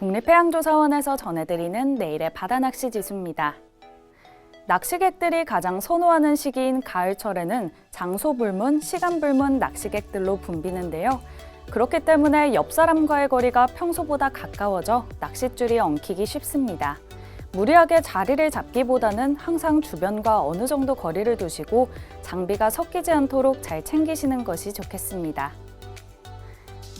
국립해양조사원에서 전해드리는 내일의 바다낚시 지수입니다. 낚시객들이 가장 선호하는 시기인 가을철에는 장소 불문, 시간 불문 낚시객들로 붐비는데요. 그렇기 때문에 옆 사람과의 거리가 평소보다 가까워져 낚싯줄이 엉키기 쉽습니다. 무리하게 자리를 잡기보다는 항상 주변과 어느 정도 거리를 두시고 장비가 섞이지 않도록 잘 챙기시는 것이 좋겠습니다.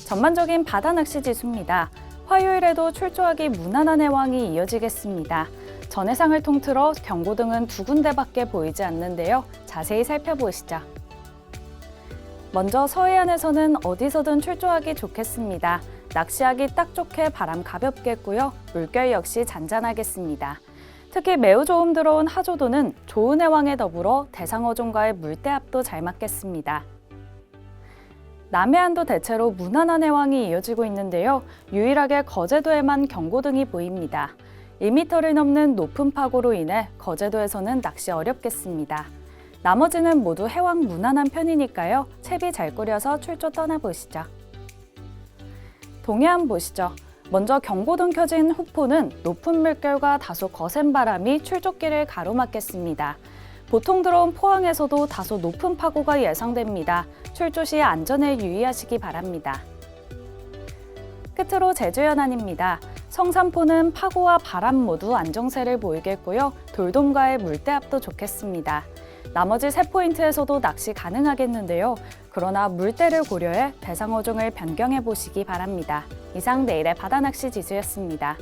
전반적인 바다 낚시 지수입니다. 화요일에도 출조하기 무난한 해왕이 이어지겠습니다. 전해상을 통틀어 경고등은 두 군데밖에 보이지 않는데요. 자세히 살펴보시죠. 먼저 서해안에서는 어디서든 출조하기 좋겠습니다. 낚시하기 딱 좋게 바람 가볍겠고요. 물결 역시 잔잔하겠습니다. 특히 매우 좋음 들어온 하조도는 좋은 해왕에 더불어 대상어종과의 물대합도 잘 맞겠습니다. 남해안도 대체로 무난한 해왕이 이어지고 있는데요. 유일하게 거제도에만 경고등이 보입니다. 1m를 넘는 높은 파고로 인해 거제도에서는 낚시 어렵겠습니다. 나머지는 모두 해왕 무난한 편이니까요. 채비 잘 꾸려서 출조 떠나보시죠. 동해안 보시죠. 먼저 경고등 켜진 후포는 높은 물결과 다소 거센 바람이 출조길을 가로막겠습니다. 보통 들어온 포항에서도 다소 높은 파고가 예상됩니다. 출조 시 안전에 유의하시기 바랍니다. 끝으로 제주 연안입니다. 성산포는 파고와 바람 모두 안정세를 보이겠고요. 돌돔과의 물대합도 좋겠습니다. 나머지 세 포인트에서도 낚시 가능하겠는데요. 그러나 물대를 고려해 대상어종을 변경해 보시기 바랍니다. 이상 내일의 바다낚시 지수였습니다.